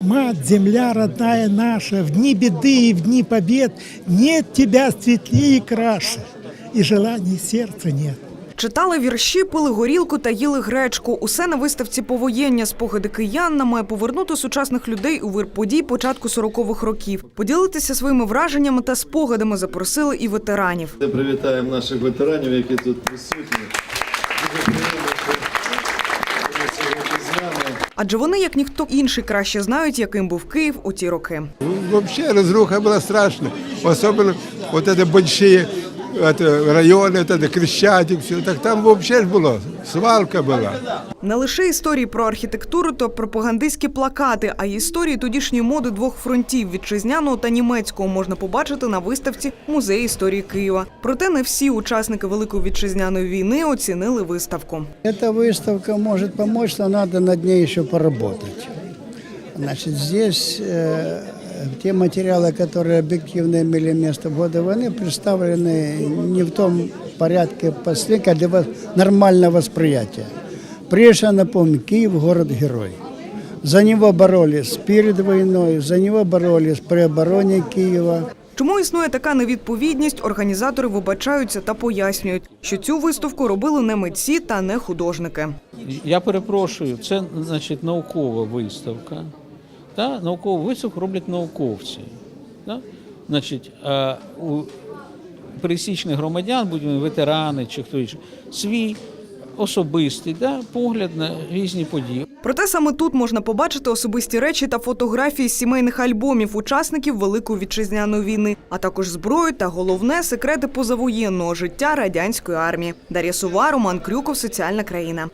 Мать, земля родная наша, в дни беды и в дни побед нет тебя светлее и краше, и желаний сердца нет. Читали вірші, пили горілку та їли гречку. Усе на виставці повоєння спогади киян має повернути сучасних людей у вир подій початку 40-х років. Поділитися своїми враженнями та спогадами запросили і ветеранів. Привітаємо наших ветеранів, які тут присутні. Адже вони, як ніхто інший, краще знають, яким був Київ у ті роки. Взагалі розруха була страшна, особливо вот ці большие это, районы, вот это Крещатик, все. Так там вообще ж было, свалка была. Не лише історії про архітектуру та пропагандистські плакати, а й історії тодішньої моди двох фронтів вітчизняного та німецького можна побачити на виставці Музей історії Києва. Проте не всі учасники Великої вітчизняної війни оцінили виставку. Эта выставка может помочь, но надо над ней еще поработать. Значит, здесь э, те материалы, которые объективно имели место в годы войны, представлены не в том порядке последнего для вас- нормального восприятия. Прежде напомню, Киев – город-герой. За него боролись перед войной, за него боролись при обороне Киева. Чому існує така невідповідність, організатори вибачаються та пояснюють, що цю виставку робили не митці та не художники. Я перепрошую, це значить наукова виставка. Та? Наукову виставку роблять науковці. Та? Значить, а у пересічних громадян, будь вони ветерани чи хто інший, свій особистий да, погляд на різні події. Проте саме тут можна побачити особисті речі та фотографії сімейних альбомів учасників Великої вітчизняної війни, а також зброю та головне секрети позавоєнного життя радянської армії. Дар'я Сува, Роман Крюков, Соціальна країна.